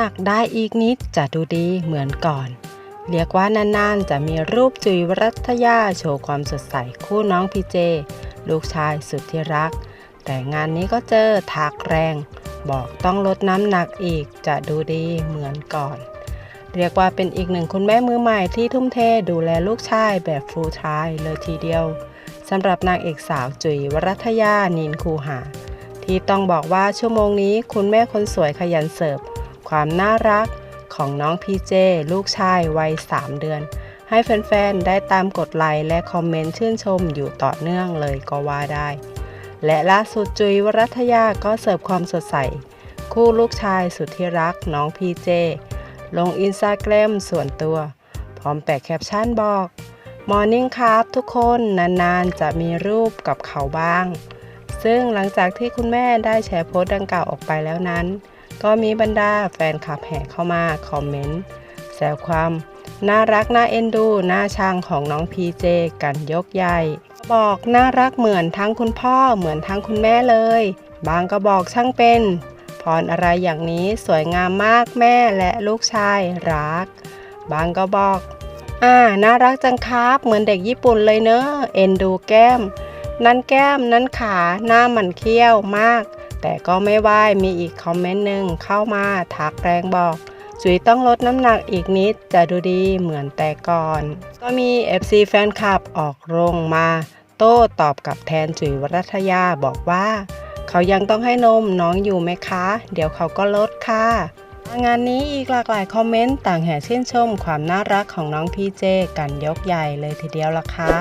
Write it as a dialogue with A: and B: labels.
A: หนักได้อีกนิดจะดูดีเหมือนก่อน เรียกว่านานๆ จะมีรูปจุยรัตยาโชว์ความสดใสคู่น้องพีเจ ลูกชายสุดที่รัก แต่งานนี้ก็เจอทักแรง บอกต้องลดน้ำหนักอีกจะดูดีเหมือนก่อน เรียกว่าเป็นอีกหนึ่งคุณแม่มือใหม่ที่ทุ่มเทดูแลลูกชายแบบฟูลไทม์เลยทีเดียวสำหรับนางเอกสาวจุ๋ยวรัตยานินคูหา ที่ต้องบอกว่าชั่วโมงนี้คุณแม่คนสวยขยันเสิร์ฟ ความน่ารักของน้องพีเจลูกชายวัย 3 เดือน ให้แฟนๆ ได้ตามกดไลค์และคอมเมนต์ชื่นชมอยู่ต่อเนื่องเลยก็ว่าได้ และล่าสุดจุยวรัตยาก็เสิร์ฟความสดใส คู่ลูกชายสุดที่รักน้องพีเจ ลงอินสตาแกรมส่วนตัว พร้อมแปะแคปชั่นบอกมอร์นิ่งครับทุกคนนานๆ จะมีรูปกับเขาบ้าง ซึ่งหลังจากที่คุณแม่ได้แชร์โพสต์ดังกล่าวออกไปแล้วนั้น ก็มีบรรดาแฟนคลับแห่เข้ามาคอมเมนต์แซวความน่ารักน่าเอ็นดูน่าชังของน้องพีเจกันยกใหญ่ บอกน่ารักเหมือนทั้งคุณพ่อเหมือนทั้งคุณแม่เลย บางก็บอกช่างเป็นพรอะไรอย่างนี้สวยงามมากแม่และลูกชายรัก บางก็บอก อ่าน่ารักจังครับเหมือนเด็กญี่ปุ่นเลยเนอะเอ็นดูแก้ม นั่นแก้มนั่นขาหน้ามันเขี้ยวมาก แต่ก็ไม่ไหวมีอีกคอมเมนต์หนึ่งเข้ามาทักแรงบอกจุ๋ยต้องลดน้ำหนักอีกนิดจะดูดีเหมือนแต่ก่อน ก็มี FC แฟนคลับออกโรงมา โต้ตอบกับแทนจุ๋ยวรัตยาบอกว่า เขายังต้องให้นมน้องอยู่ไหมคะ เดี๋ยวเขาก็ลดค่ะงานนี้อีกหลากหลายคอมเมนต์ต่างแห่ชื่นชมความน่ารักของน้องพีเจ กันยกใหญ่เลยทีเดียวล่ะค่ะ